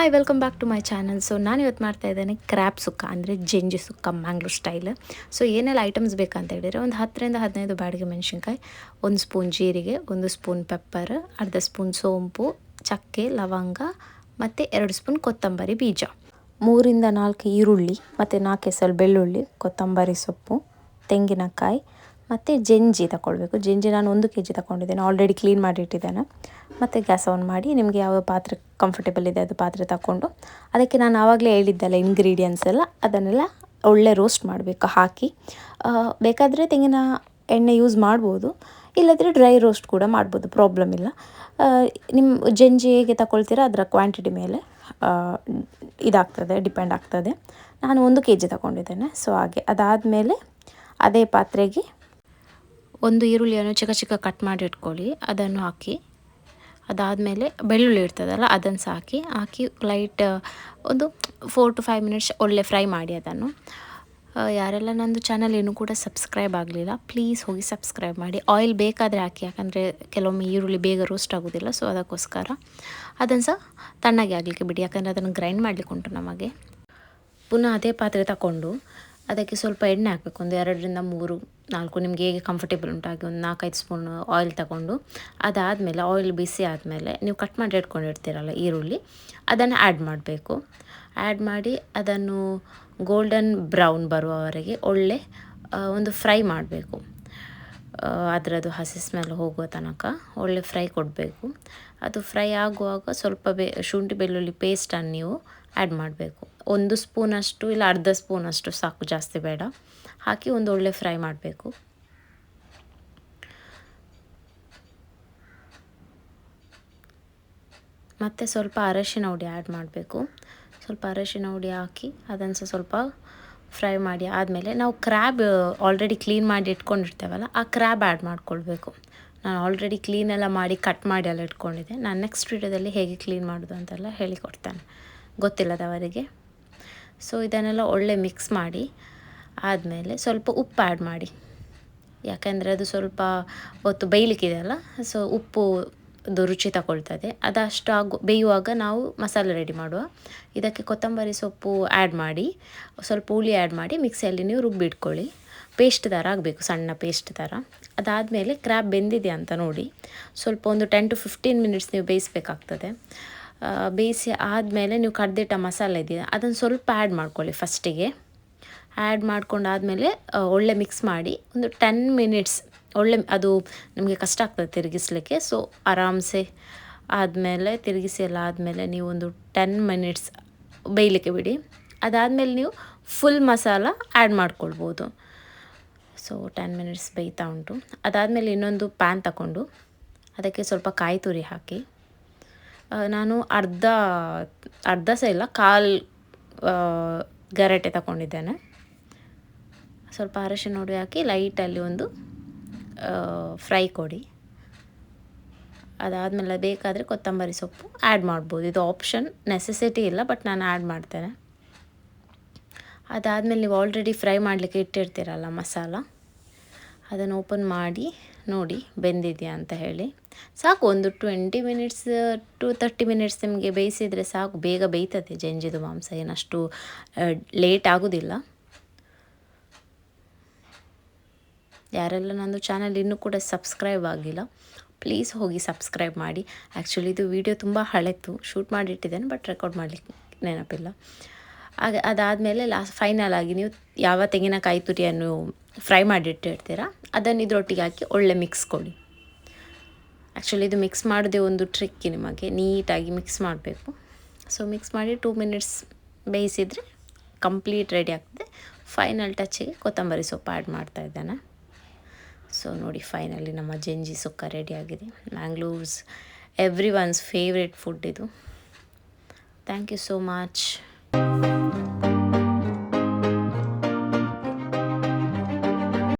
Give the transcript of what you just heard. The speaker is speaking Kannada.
Hi welcome back to my channel so ನಾನು ಇವತ್ತು ಮಾಡ್ತಾ ಇದ್ದೇನೆ ಕ್ರ್ಯಾಪ್ ಸುಕ್ಕ, ಅಂದರೆ ಜೆಂಜಿ ಸುಕ್ಕ ಮ್ಯಾಂಗ್ಳೂರ್ ಸ್ಟೈಲ್ ಸೊ ಏನೆಲ್ಲ ಐಟಮ್ಸ್ ಬೇಕಂತ ಹೇಳಿದರೆ, ಒಂದು ಹತ್ತರಿಂದ ಹದಿನೈದು ಬಾಡಿಗೆ ಮೆಣಸಿನ್ಕಾಯಿ, ಒಂದು ಸ್ಪೂನ್ ಜೀರಿಗೆ, ಒಂದು ಸ್ಪೂನ್ ಪೆಪ್ಪರ್ ಅರ್ಧ ಸ್ಪೂನ್ ಸೋಂಪು, ಚಕ್ಕೆ, ಲವಂಗ, ಮತ್ತು ಎರಡು ಸ್ಪೂನ್ ಕೊತ್ತಂಬರಿ ಬೀಜ. ಮೂರಿಂದ ನಾಲ್ಕು ಈರುಳ್ಳಿ, ಮತ್ತು ನಾಲ್ಕು ಎಸಳು ಬೆಳ್ಳುಳ್ಳಿ, ಕೊತ್ತಂಬರಿ ಸೊಪ್ಪು, ತೆಂಗಿನಕಾಯಿ ಮತ್ತು ಜೆಂಜಿ ತಗೊಳ್ಬೇಕು. ಜೆಂಜಿ ನಾನು ಒಂದು ಕೆ ಜಿ ತಗೊಂಡಿದ್ದೇನೆ. ಆಲ್ರೆಡಿ ಕ್ಲೀನ್ ಮಾಡಿಟ್ಟಿದ್ದೇನೆ. ಮತ್ತು ಗ್ಯಾಸ್ ಆನ್ ಮಾಡಿ ನಿಮಗೆ ಯಾವ ಪಾತ್ರೆ ಕಂಫರ್ಟೇಬಲ್ ಇದೆ ಅದು ಪಾತ್ರೆ ತಗೊಂಡು ಅದಕ್ಕೆ ನಾನು ಆವಾಗಲೇ ಹೇಳಿದ್ದಲ್ಲ ಇಂಗ್ರೀಡಿಯೆಂಟ್ಸ್ ಎಲ್ಲ ಅದನ್ನೆಲ್ಲ ಒಳ್ಳೆ ರೋಸ್ಟ್ ಮಾಡಬೇಕು, ಹಾಕಿ. ಬೇಕಾದರೆ ತೆಂಗಿನ ಎಣ್ಣೆ ಯೂಸ್ ಮಾಡ್ಬೋದು. ಇಲ್ಲದ್ರೆ ಡ್ರೈ ರೋಸ್ಟ್ ಕೂಡ ಮಾಡ್ಬೋದು ಪ್ರಾಬ್ಲಮ್ ಇಲ್ಲ. ನಿಮ್ಮ ಜೆಂಜಿ ಹೇಗೆ ತಗೊಳ್ತೀರಾ ಅದರ ಕ್ವಾಂಟಿಟಿ ಮೇಲೆ ಇದಾಗ್ತದೆ ಡಿಪೆಂಡ್ ಆಗ್ತದೆ. ನಾನು ಒಂದು ಕೆ ಜಿ ತಗೊಂಡಿದ್ದೇನೆ. ಸೊ ಹಾಗೆ ಅದಾದಮೇಲೆ ಅದೇ ಪಾತ್ರೆಗೆ ಒಂದು ಈರುಳ್ಳಿಯನ್ನು ಚಿಕ್ಕ ಚಿಕ್ಕ ಕಟ್ ಮಾಡಿ ಇಟ್ಕೊಳ್ಳಿ, ಅದನ್ನು ಹಾಕಿ. ಅದಾದಮೇಲೆ ಬೆಳ್ಳುಳ್ಳಿ ಇರ್ತದಲ್ಲ, ಅದನ್ನು ಸಹ ಹಾಕಿ ಹಾಕಿ ಲೈಟ್ ಒಂದು ಫೋರ್ ಟು ಫೈವ್ ಮಿನಿಟ್ಸ್ ಒಳ್ಳೆ ಫ್ರೈ ಮಾಡಿ ಅದನ್ನು. ಯಾರೆಲ್ಲ ನಂದು ಚಾನಲ್ ಏನು ಕೂಡ ಸಬ್ಸ್ಕ್ರೈಬ್ ಆಗಲಿಲ್ಲ ಪ್ಲೀಸ್ ಹೋಗಿ ಸಬ್ಸ್ಕ್ರೈಬ್ ಮಾಡಿ. ಆಯಿಲ್ ಬೇಕಾದರೆ ಹಾಕಿ, ಯಾಕಂದರೆ ಕೆಲವೊಮ್ಮೆ ಈರುಳ್ಳಿ ಬೇಗ ರೋಸ್ಟ್ ಆಗೋದಿಲ್ಲ ಸೊ ಅದಕ್ಕೋಸ್ಕರ. ಅದನ್ನು ಸಹ ತಣ್ಣಗೆ ಆಗಲಿಕ್ಕೆ ಬಿಡಿ, ಯಾಕಂದರೆ ಅದನ್ನು ಗ್ರೈಂಡ್ ಮಾಡಲಿಕ್ಕೆ ಉಂಟು ನಮಗೆ. ಪುನಃ ಅದೇ ಪಾತ್ರೆ ತಗೊಂಡು ಅದಕ್ಕೆ ಸ್ವಲ್ಪ ಎಣ್ಣೆ ಹಾಕಬೇಕು. ಒಂದು ಎರಡರಿಂದ ಮೂರು, ನಾಲ್ಕು ನಿಮಗೆ ಹೇಗೆ ಕಂಫರ್ಟೇಬಲ್ ಉಂಟು ಹಾಗೆ ಒಂದು ನಾಲ್ಕೈದು ಸ್ಪೂನ್ ಆಯಿಲ್ ತಗೊಂಡು ಅದಾದಮೇಲೆ ಆಯಿಲ್ ಬಿಸಿ ಆದಮೇಲೆ ನೀವು ಕಟ್ ಮಾಡಿ ಇಟ್ಕೊಂಡಿರ್ತೀರಲ್ಲ ಈರುಳ್ಳಿ, ಅದನ್ನು ಆ್ಯಡ್ ಮಾಡಬೇಕು. ಆ್ಯಡ್ ಮಾಡಿ ಅದನ್ನು ಗೋಲ್ಡನ್ ಬ್ರೌನ್ ಬರುವವರೆಗೆ ಒಳ್ಳೆ ಒಂದು ಫ್ರೈ ಮಾಡಬೇಕು. ಅದರದ್ದು ಹಸಿ ಸ್ಮೆಲ್ ಹೋಗುವ ತನಕ ಒಳ್ಳೆ ಫ್ರೈ ಕೊಡಬೇಕು. ಅದು ಫ್ರೈ ಆಗುವಾಗ ಸ್ವಲ್ಪ ಬೆ, ಶುಂಠಿ ಬೆಳ್ಳುಳ್ಳಿ ಪೇಸ್ಟನ್ನು ನೀವು ಆ್ಯಡ್ ಮಾಡಬೇಕು. ಒಂದು ಸ್ಪೂನಷ್ಟು ಇಲ್ಲ ಅರ್ಧ ಸ್ಪೂನಷ್ಟು ಸಾಕು ಜಾಸ್ತಿ ಬೇಡ. ಹಾಕಿ ಒಂದು ಒಳ್ಳೆ ಫ್ರೈ ಮಾಡಬೇಕು. ಮತ್ತು ಸ್ವಲ್ಪ ಅರಶಿನ ಹುಡಿ ಆ್ಯಡ್ ಮಾಡಬೇಕು. ಸ್ವಲ್ಪ ಅರಶಿನ ಹುಡಿ ಹಾಕಿ ಅದನ್ನು ಸ್ವಲ್ಪ ಫ್ರೈ ಮಾಡಿ ಆದಮೇಲೆ ನಾವು ಕ್ರ್ಯಾಬ್ ಆಲ್ರೆಡಿ ಕ್ಲೀನ್ ಮಾಡಿ ಇಟ್ಕೊಂಡಿರ್ತೇವಲ್ಲ, ಆ ಕ್ರ್ಯಾಬ್ ಆ್ಯಡ್ ಮಾಡ್ಕೊಳ್ಬೇಕು. ನಾನು ಆಲ್ರೆಡಿ ಕ್ಲೀನ್ ಎಲ್ಲ ಮಾಡಿ ಕಟ್ ಮಾಡಿ ಎಲ್ಲ ಇಟ್ಕೊಂಡಿದ್ದೆ. ನಾನು ನೆಕ್ಸ್ಟ್ ವೀಡಿಯೋದಲ್ಲಿ ಹೇಗೆ ಕ್ಲೀನ್ ಮಾಡೋದು ಅಂತೆಲ್ಲ ಹೇಳಿಕೊಡ್ತೇನೆ. ಗೊತ್ತಿಲ್ಲದವರಿಗೆ. ಸೊ, ಇದನ್ನೆಲ್ಲ ಒಳ್ಳೆ ಮಿಕ್ಸ್ ಮಾಡಿ ಆದಮೇಲೆ ಸ್ವಲ್ಪ ಉಪ್ಪು ಆ್ಯಡ್ ಮಾಡಿ. ಯಾಕೆಂದರೆ ಅದು ಸ್ವಲ್ಪ ಹೊತ್ತು ಬೇಯಲಿಕ್ಕಿದೆಯಲ್ಲ, ಸೊ ಉಪ್ಪು ಅದು ರುಚಿ ತಗೊಳ್ತದೆ. ಅದಷ್ಟು ಆಗು, ಬೇಯುವಾಗ ನಾವು ಮಸಾಲೆ ರೆಡಿ ಮಾಡುವ. ಇದಕ್ಕೆ ಕೊತ್ತಂಬರಿ ಸೊಪ್ಪು ಆ್ಯಡ್ ಮಾಡಿ, ಸ್ವಲ್ಪ ಹುಳಿ ಆ್ಯಡ್ ಮಾಡಿ ಮಿಕ್ಸಿಯಲ್ಲಿ ನೀವು ರುಬ್ಬಿಟ್ಕೊಳ್ಳಿ ಪೇಸ್ಟ್ ಥರ ಆಗಬೇಕು, ಸಣ್ಣ ಪೇಸ್ಟ್ ಥರ. ಅದಾದಮೇಲೆ ಕ್ರ್ಯಾಬ್ ಬೆಂದಿದೆ ಅಂತ ನೋಡಿ, ಸ್ವಲ್ಪ ಒಂದು ಟೆನ್ ಟು ಫಿಫ್ಟೀನ್ ಮಿನಿಟ್ಸ್ ನೀವು ಬೇಯಿಸಬೇಕಾಗ್ತದೆ. ಬೇಯಿಸಿ ಆದಮೇಲೆ ನೀವು ಕಡ್ದಿಟ್ಟ ಮಸಾಲೆ ಇದೆಯಾ, ಅದನ್ನು ಸ್ವಲ್ಪ ಆ್ಯಡ್ ಮಾಡ್ಕೊಳ್ಳಿ ಫಸ್ಟಿಗೆ ಆ್ಯಡ್ ಮಾಡ್ಕೊಂಡಾದಮೇಲೆ ಒಳ್ಳೆ ಮಿಕ್ಸ್ ಮಾಡಿ ಒಂದು ಟೆನ್ ಮಿನಿಟ್ಸ್ ಒಳ್ಳೆ, ಅದು ನಿಮಗೆ ಕಷ್ಟ ಆಗ್ತದೆ ತಿರುಗಿಸ್ಲಿಕ್ಕೆ ಸೊ ಆರಾಮ್ಸೆ ಆದಮೇಲೆ, ತಿರುಗಿಸಿ ಎಲ್ಲ ಆದಮೇಲೆ ನೀವು ಒಂದು ಟೆನ್ ಮಿನಿಟ್ಸ್ ಬೇಯಲಿಕ್ಕೆ ಬಿಡಿ. ಅದಾದಮೇಲೆ ನೀವು ಫುಲ್ ಮಸಾಲ ಆ್ಯಡ್ ಮಾಡ್ಕೊಳ್ಬೋದು. ಸೊ ಟೆನ್ ಮಿನಿಟ್ಸ್ ಬೇಯ್ತಾ ಉಂಟು. ಅದಾದಮೇಲೆ ಇನ್ನೊಂದು ಪ್ಯಾನ್ ತಗೊಂಡು ಅದಕ್ಕೆ ಸ್ವಲ್ಪ ಕಾಯಿ ತುರಿ ಹಾಕಿ. ನಾನು ಅರ್ಧ ಅರ್ಧ ಸಹ ಇಲ್ಲ, ಕಾಲು ಗರಟೆ ತಗೊಂಡಿದ್ದೇನೆ ಸ್ವಲ್ಪ ಅರಶಿನ ಹುಡಿ ಹಾಕಿ ಲೈಟಲ್ಲಿ ಒಂದು ಫ್ರೈ ಕೊಡಿ. ಅದಾದಮೇಲೆ ಬೇಕಾದರೆ ಕೊತ್ತಂಬರಿ ಸೊಪ್ಪು ಆ್ಯಡ್ ಮಾಡ್ಬೋದು. ಇದು ಆಪ್ಷನ್ ನೆಸೆಸಿಟಿ ಇಲ್ಲ ಬಟ್ ನಾನು ಆ್ಯಡ್ ಮಾಡ್ತೇನೆ. ಅದಾದಮೇಲೆ ನೀವು ಆಲ್ರೆಡಿ ಫ್ರೈ ಮಾಡಲಿಕ್ಕೆ ಇಟ್ಟಿರ್ತೀರಲ್ಲ ಮಸಾಲ, ಅದನ್ನು ಓಪನ್ ಮಾಡಿ ನೋಡಿ ಬೆಂದಿದೆಯಾ ಅಂತ ಹೇಳಿ. ಸಾಕು ಒಂದು twenty minutes to thirty minutes ನಿಮಗೆ ಬೇಯಿಸಿದರೆ ಸಾಕು. ಬೇಗ ಬೇಯ್ತದೆ ಜಂಜಿದು ಮಾಂಸ. ಏನಷ್ಟು ಲೇಟ್ ಆಗೋದಿಲ್ಲ. ಯಾರೆಲ್ಲ ನಂದು ಚಾನಲ್ ಇನ್ನೂ ಕೂಡ ಸಬ್ಸ್ಕ್ರೈಬ್ ಆಗಿಲ್ಲ ಪ್ಲೀಸ್ ಹೋಗಿ ಸಬ್ಸ್ಕ್ರೈಬ್ ಮಾಡಿ. ಆ್ಯಕ್ಚುಲಿ ಇದು ವಿಡಿಯೋ ತುಂಬ ಹಳೆತು. ಶೂಟ್ ಮಾಡಿಟ್ಟಿದ್ದೇನೆ ಬಟ್ ರೆಕಾರ್ಡ್ ಮಾಡಲಿಕ್ಕೆ ನೆನಪಿಲ್ಲ. ಆಗ ಅದಾದಮೇಲೆ ಲಾಸ್ಟ್ ಫೈನಲ್ ಆಗಿ ನೀವು ಯಾವ ತೆಂಗಿನಕಾಯಿ ತುರಿಯನ್ನು ಫ್ರೈ ಮಾಡಿಟ್ಟಿರ್ತೀರ ಅದನ್ನು ಇದರೊಟ್ಟಿಗೆ ಹಾಕಿ ಒಳ್ಳೆ ಮಿಕ್ಸ್ ಕೊಡಿ. ಆ್ಯಕ್ಚುಲಿ ಇದು ಮಿಕ್ಸ್ ಮಾಡೋದೇ ಒಂದು ಟ್ರಿಕ್ಕಿ ನಿಮಗೆ, ನೀಟಾಗಿ ಮಿಕ್ಸ್ ಮಾಡಬೇಕು. ಸೊ ಮಿಕ್ಸ್ ಮಾಡಿ ಟೂ ಮಿನಿಟ್ಸ್ ಬೇಯಿಸಿದರೆ ಕಂಪ್ಲೀಟ್ ರೆಡಿ ಆಗ್ತದೆ. ಫೈನಲ್ ಟಚ್ಚಿಗೆ ಕೊತ್ತಂಬರಿ ಸೊಪ್ಪು ಆ್ಯಡ್ ಮಾಡ್ತಾ ಇದ್ದಾನೆ. ಸೊ ನೋಡಿ ಫೈನಲಿ ನಮ್ಮ ಜಂಜಿ ಸುಕ್ಕ ರೆಡಿ ಆಗಿದೆ. Mangalore's every one's favourite food ಇದು. Thank you so much Música